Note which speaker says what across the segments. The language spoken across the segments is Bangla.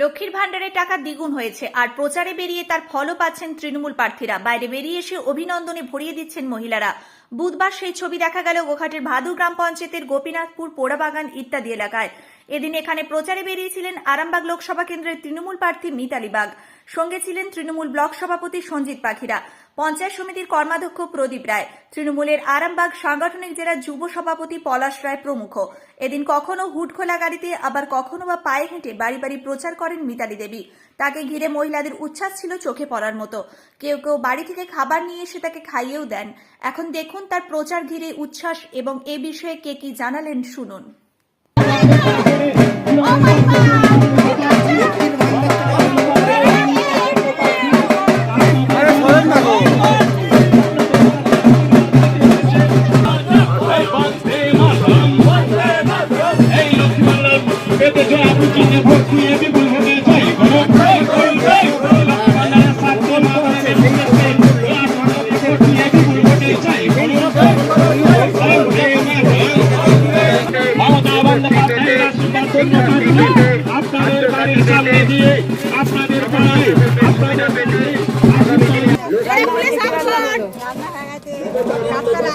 Speaker 1: লক্ষ্মীর ভাণ্ডারের টাকা দ্বিগুণ হয়েছে, আর প্রচারে বেরিয়ে তার ফলও পাচ্ছেন তৃণমূল প্রার্থীরা। বাইরে বেরিয়ে এসে অভিনন্দনে ভরিয়ে দিচ্ছেন মহিলারা। বুধবার সেই ছবি দেখা গেল গোঘাটের ভাদু গ্রাম পঞ্চায়েতের গোপীনাথপুর, পোড়াবাগান ইত্যাদি এলাকায়। এদিন এখানে প্রচারে বেরিয়েছিলেন আরামবাগ লোকসভা কেন্দ্রের তৃণমূল প্রার্থী মিতালি বাগ। সঙ্গে ছিলেন তৃণমূল ব্লক সভাপতি সঞ্জিত পাখিরা। পঞ্চায়েত সমিতির কর্মাধ্যক্ষ প্রদীপ রায়। তৃণমূলের আরামবাগ সাংগঠনিক জেলার যুব সভাপতি পলাশ রায় প্রমুখ। এদিন কখনো হুড খোলা গাড়িতে, আবার কখনো বা পায়ে হেঁটে বাড়ি বাড়ি প্রচার করেন মিতালি দেবী। তাকে ঘিরে মহিলাদের উচ্ছ্বাস ছিল চোখে পড়ার মতো। কেউ কেউ বাড়ি থেকে খাবার নিয়ে এসে তাকে খাইয়েও দেন। এখন দেখুন তার প্রচার ঘিরে উচ্ছ্বাস এবং এ বিষয়ে কে কি জানালেন শুনুন।
Speaker 2: আপনাদের বাড়ির সামনে দিয়ে আপনাদের পাড়ায় আপনাদের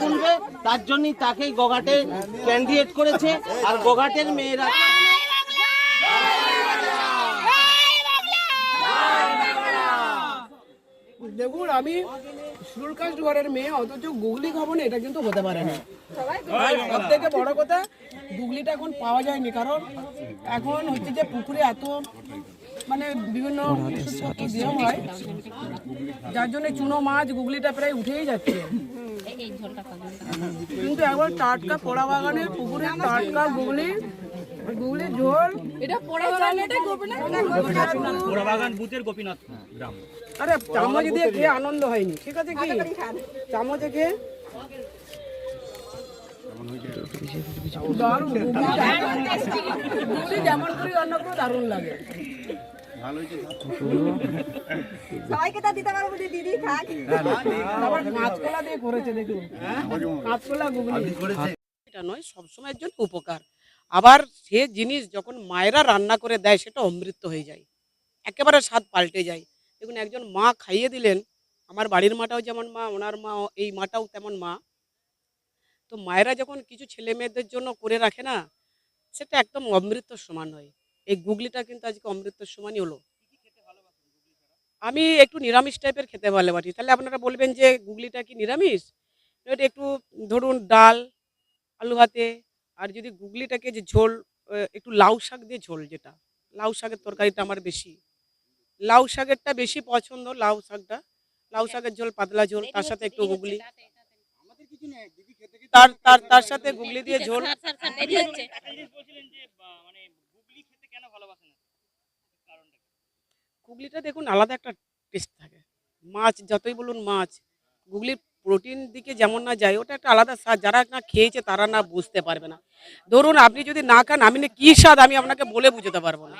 Speaker 3: তুলবে তার জন্যই তাকেই গোঘাটে ক্যান্ডিডেট করেছে, আর গোঘাটের মেয়েরা
Speaker 4: দেখুন, আমি সুরকাস্ট ঘরের মেয়ে, অথচ গুগলি খাব না এটা কিন্তু হতে পারে না। সব থেকে বড় কথা, গুগলিটা এখন পাওয়া যায়নি, কারণ এখন হচ্ছে যে পুকুরে এত মানে বিভিন্ন দেওয়া হয়। যার জন্য চুনো মাছ গুগলিটা প্রায় উঠেই যাচ্ছে। কিন্তু একবার টাটকা পোড়া বাগানের পুকুরে টাটকা গুগলি গুগলি ঝোল। এটা পোড়া বাগান
Speaker 5: বুথের গোপীনাথ গ্রাম।
Speaker 4: আরে চামচ দিয়ে খেয়ে আনন্দ হয়নি ঠিক আছে কি? চামচে খেয়ে দারুণ। গুগলি গুগলি যেমন করে রান্না করে দারুণ লাগে।
Speaker 6: সবাইকে তা দিতে পারব দিদি থাক।
Speaker 4: কাঁচকলা দিয়ে করেছে দেখুন কাঁচকলা
Speaker 3: এটা নয় সবসময়ের জন্য উপকার। আবার সে জিনিস যখন মায়েরা রান্না করে দেয় সেটা অমৃত হয়ে যায়। একেবারে স্বাদ পাল্টে যায়। দেখুন একজন মা খাইয়ে দিলেন আমার বাড়ির মাটাও যেমন মা ওনার মা এই মাটাও তেমন মা। তো মায়েরা যখন কিছু ছেলে মেয়েদের জন্য করে রাখে না সেটা একদম অমৃত সমান হয়। এই গুগলিটা কিন্তু আজকে অমৃত সমানই হলো। আমি একটু নিরামিষ টাইপের খেতে ভালোবাসি। তাহলে আপনারা বলবেন যে গুগলিটা কি নিরামিষ? এটা একটু ধরুন ডাল আলু ভাতে আর যদি গুগলিটাকে যে ঝোল একটু লাউ শাক দিয়ে ঝোল যেটা। লাউ শাকের তরকারিটা আমার বেশি। লাউ শাকেরটা বেশি পছন্দ লাউ শাকটা। লাউ শাকের ঝোল পাতলা ঝোল তার সাথে একটু গুগলি। তার তার তার সাথে গুগলি দিয়ে ঝোল
Speaker 5: বলছিলেন যে বা, মানে গুগলি খেতে কেন ভালোবাসেন না? কারণটা কি?
Speaker 3: গুগলিটা দেখুন আলাদা একটা টেস্ট থাকে। মাছ যতই বলুন মাছ গুগলির প্রোটিন দিকে যেমন না যায় ওটা একটা আলাদা স্বাদ। যারা না খেয়েছে তারা না বুঝতে পারবে না। ধরুন আপনি যদি না খান আমি না কি স্বাদ আমি আপনাকে বলে বুঝতে পারব না।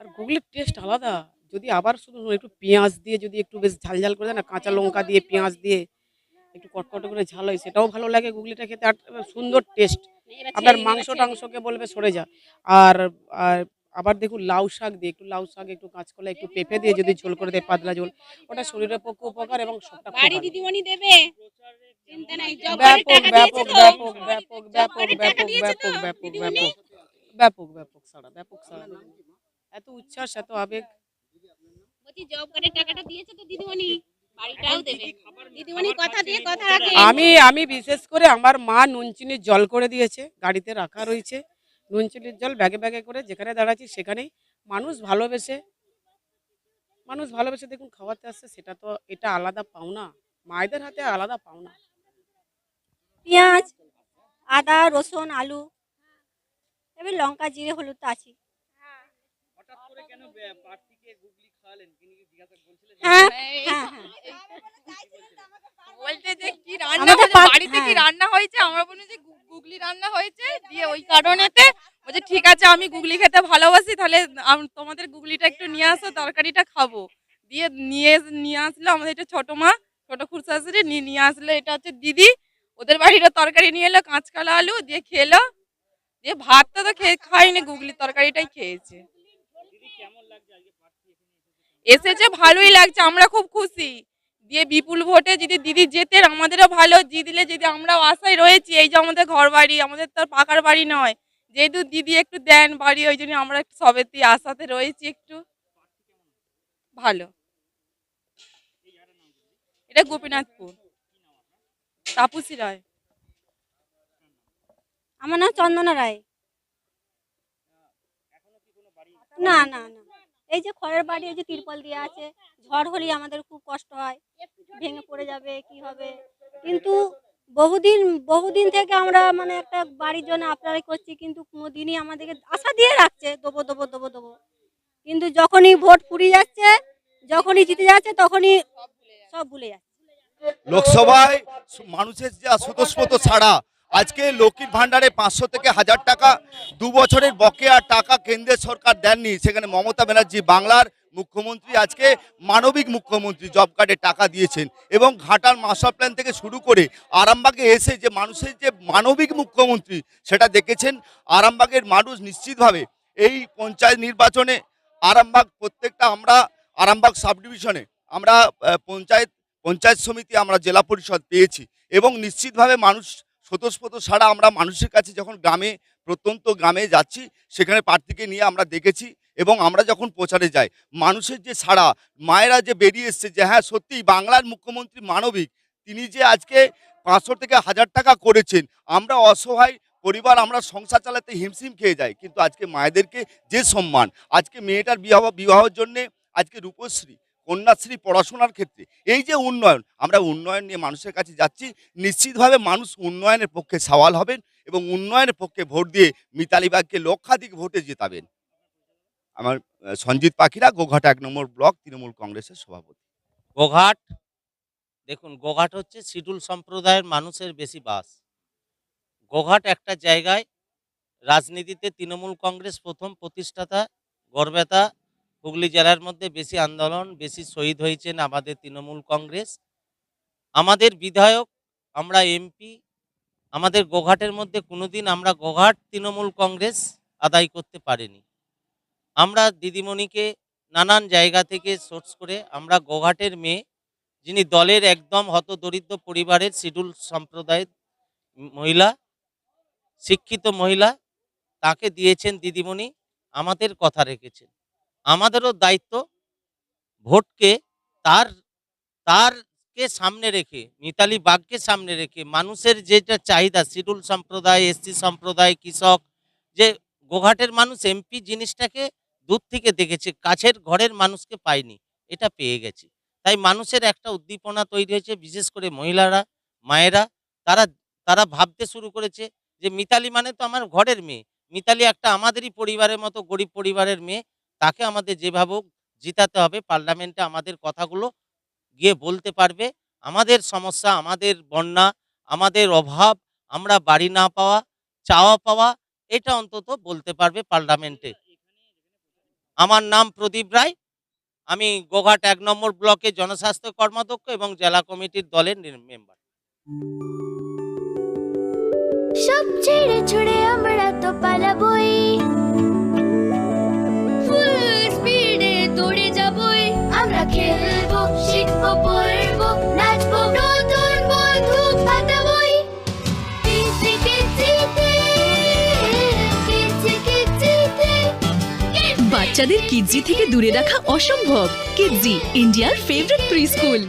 Speaker 3: আর গুগলির টেস্ট আলাদা। যদি আবার শুধু একটু পেঁয়াজ দিয়ে যদি একটু বেশ ঝাল ঝাল করে দেয় না কাঁচা লঙ্কা দিয়ে পেঁয়াজ দিয়ে একটু কটকট করে ঝাল হয় সেটাও ভালো লাগে গুগলিটা খেতে আর সুন্দর টেস্ট আপনার মাংস টাংসকে বলবে সরে যা। আর আর আবার দেখুন লাউ শাক দিয়ে একটু লাউ শাক একটু কাঁচকলা একটু পেঁপে দিয়ে যদি ঝোল করে দেয় পাতলা ঝোল ওটা শরীরের পক্ষে উপকার এবং সবটা
Speaker 7: দিদিমণি দেবে?
Speaker 3: ব্যাপক ব্যাপক ব্যাপক ব্যাপক ব্যাপক
Speaker 7: তো
Speaker 3: ব্যাপক ব্যাপক ব্যাপক ব্যাপক ব্যাপক সারা ব্যাপক সারা। এত উচ্ছ্বাস এত আবেগ।
Speaker 7: বলছি জব কার্ডের টাকাটা দিয়েছে তো দিদিমণি? বাড়িটাও দেবে। দিদিমণি কথা দিয়ে কথা রাখে।
Speaker 3: আমি আমি বিশেষ করে আমার মা নুন চিনির জল করে দিয়েছে গাড়িতে রাখা রয়েছে। নুন চিনির জল ব্যাগে ব্যাগে করে যেখানে দাঁড়াচ্ছি সেখানেই মানুষ ভালোবেসে মানুষ ভালোবেসে দেখুন খাওয়াতে আসছে সেটা তো এটা আলাদা পাওনা। মায়েদের হাতে আলাদা পাওনা।
Speaker 6: পেঁয়াজ আদা রসুন আলু এবার লঙ্কা জিরে হলুদ তো আছে
Speaker 5: হঠাৎ করে কেন বে- প্রার্থীকে গুগলি খাওয়ালেন? তিনি কি জিজ্ঞাসা বলছিলেন
Speaker 6: হ্যাঁ
Speaker 8: বলতে যে কি রান্না বাড়িতে কি
Speaker 6: হ্যাঁ।
Speaker 8: রান্না হয়েছে? আমরা বলি যে গুগলি রান্না হয়েছে দিয়ে ওই কারণেতে বলছে ঠিক আছে আমি গুগলি খেতে ভালোবাসি তাহলে তোমাদের গুগলিটা একটু নিয়ে আসো তরকারিটা খাব। দিয়ে নিয়ে নিয়ে আসলো আমাদের এটা ছোট মা ছোট খুরশাশুড়ি নিয়ে নিয়ে আসলো এটা হচ্ছে দিদি। ওদের বাড়িরও তরকারি নিয়ে এলো কাঁচকলা আলু দিয়ে খেলো। দিয়ে ভাতটা তো খেয়ে খাইনি গুগলি তরকারিটাই খেয়েছে
Speaker 5: দিদি কেমন লাগছে আজকে প্রার্থী এখানে এসেছে?
Speaker 8: ভালোই লাগছে আমরা খুব খুশি। দিয়ে বিপুল ভোটে যদি দিদি জেতেন আমাদেরও ভালো জিতলে যদি আমরাও আশায় রয়েছি এই যে আমাদের ঘর বাড়ি আমাদের তো আর পাকার বাড়ি নয়। যেহেতু দিদি একটু দেন বাড়ি ওই জন্য আমরা একটু সবেতেই আশাতে রয়েছি একটু। ভালো। এটা গোপীনাথপুর। তাপুসি রায়।
Speaker 6: আমার নাম চন্দনা রায়। না না না। এই যে খড়ের বাড়ি, এই যে তিরপল দিয়ে আছে, ঝড় হলে আমাদের খুব কষ্ট হয়, ভেঙে পড়ে যাবে, কি হবে? কিন্তু বহুদিন বহুদিন থেকে আমরা মানে একটা বাড়ির জন্য অ্যাপ্লাই করছি, কিন্তু কোনোদিনই আমাদেরকে আশা দিয়ে রাখছে, দেবো দেবো দেবো দেবো। কিন্তু যখনই ভোট ফুরিয়ে যাচ্ছে, যখনই জিতে যাচ্ছে, তখনই সব ভুলে যাচ্ছে।
Speaker 9: লোকসভায় মানুষের যা স্বতঃস্ফূর্ত ছাড়া আজকে লক্ষ্মীর ভান্ডারে পাঁচশো থেকে হাজার টাকা, দু বছরের বকেয়া টাকা কেন্দ্রের সরকার দেননি। সেখানে মমতা ব্যানার্জি বাংলার মুখ্যমন্ত্রী আজকে মানবিক মুখ্যমন্ত্রী জব কার্ডে টাকা দিয়েছেন এবং ঘাটার মাস্টার প্ল্যান থেকে শুরু করে আরামবাগে এসে যে মানুষের যে মানবিক মুখ্যমন্ত্রী, সেটা দেখেছেন। আরামবাগের মানুষ নিশ্চিতভাবে এই পঞ্চায়েত নির্বাচনে আরামবাগ প্রত্যেকটা আমরা, আরামবাগ সাব ডিভিশনে আমরা পঞ্চায়েত পঞ্চায়েত সমিতি আমরা জেলা পরিষদ পেয়েছি এবং নিশ্চিতভাবে মানুষ স্বতঃস্ফূর্ত ছাড়া আমরা মানুষের কাছে যখন গ্রামে, প্রত্যন্ত গ্রামে যাচ্ছি, সেখানে প্রার্থীকে নিয়ে আমরা দেখেছি এবং আমরা যখন প্রচারে যাই, মানুষের যে ছাড়া মায়েরা যে বেরিয়ে এসছে যে হ্যাঁ সত্যিই বাংলার মুখ্যমন্ত্রী মানবিক, তিনি যে আজকে পাঁচশো থেকে হাজার টাকা করেছেন, আমরা অসহায় পরিবার আমরা সংসার চালাতে হিমশিম খেয়ে যাই, কিন্তু আজকে মায়েদেরকে যে সম্মান, আজকে মেয়েটার বিবাহ, বিবাহের জন্যে আজকে রূপশ্রী কন্যাশ্রী পড়াশোনার ক্ষেত্রে। এই যে উন্নয়ন, আমরা উন্নয়ন নিয়ে মানুষের কাছে যাচ্ছি, নিশ্চিতভাবে মানুষ উন্নয়নের পক্ষে সওয়াল হবেন এবং উন্নয়নের পক্ষে ভোট দিয়ে মিতালি বাগকে লক্ষাধিক ভোটে জেতাবেন। আমার সঞ্জিত পাখিরা, গোঘাট এক নম্বর ব্লক, তৃণমূল কংগ্রেসের সভাপতি।
Speaker 10: গোঘাট, দেখুন, গোঘাট হচ্ছে শিডুল সম্প্রদায়ের মানুষের বেশি বাস। গোঘাট একটা জায়গায় রাজনীতিতে তৃণমূল কংগ্রেস প্রথম প্রতিষ্ঠাতা, গড়বেতা হুগলি জেলার মধ্যে বেশি আন্দোলন, বেশি শহীদ হয়েছেন আমাদের তৃণমূল কংগ্রেস। আমাদের বিধায়ক, আমরা এমপি, আমাদের গোঘাটের মধ্যে কোনোদিন আমরা গোঘাট তৃণমূল কংগ্রেস আদায় করতে পারিনি। আমরা দিদিমণিকে নানান জায়গা থেকে সোর্স করে আমরা গোঘাটের মেয়ে, যিনি দলের একদম হতদরিদ্র পরিবারের শিডুল সম্প্রদায়ের মহিলা, শিক্ষিত মহিলা, তাকে দিয়েছেন দিদিমণি, আমাদের কথা রেখেছেন। আমাদেরও দায়িত্ব ভোটকে তার, তারকে সামনে রেখে, মিতালি বাঘকে সামনে রেখে, মানুষের যেটা চাহিদা, শিডুল সম্প্রদায়, এসসি সম্প্রদায়, কৃষক, যে গোঘাটের মানুষ, এমপি জিনিসটাকে দূর থেকে দেখেছে, কাছের ঘরের মানুষকে পায়নি, এটা পেয়ে গেছে। তাই মানুষের একটা উদ্দীপনা তৈরি হয়েছে, বিশেষ করে মহিলারা, মায়েরা, তারা তারা ভাবতে শুরু করেছে যে মিতালি মানে তো আমার ঘরের মেয়ে, মিতালি একটা আমাদেরই পরিবারের মতো, গরিব পরিবারের মেয়ে তাকে আমাদের যেভাবে জিতাতে হবে, পার্লামেন্টে আমাদের কথাগুলো গিয়ে বলতে পারবে। আমাদের সমস্যা, আমাদের বন্যা, আমাদের অভাব, আমরা বাড়ি না পাওয়া, চাওয়া পাওয়া, এটা অন্তত বলতে পারবে পার্লামেন্টে। আমার নাম প্রদীপ রায়। আমি গোঘাট এক নম্বর ব্লকে জনস্বাস্থ্য কর্মাধ্যক্ষ এবং জেলা কমিটির দলের মেম্বার।
Speaker 11: সব ছেড়ে ছুড়ে আমরা তো পালাবই। স্পিডে দৌড়ে যাবই। আমরা খেলব, শিখব, পড়ব, নাচবো, নতুন বন্ধু পাতাবই কিচি কিচি
Speaker 12: বাচ্চাদের কিডজি থেকে দূরে রাখা অসম্ভব। কিডজি, ইন্ডিয়ার ফেভারিট প্রি স্কুল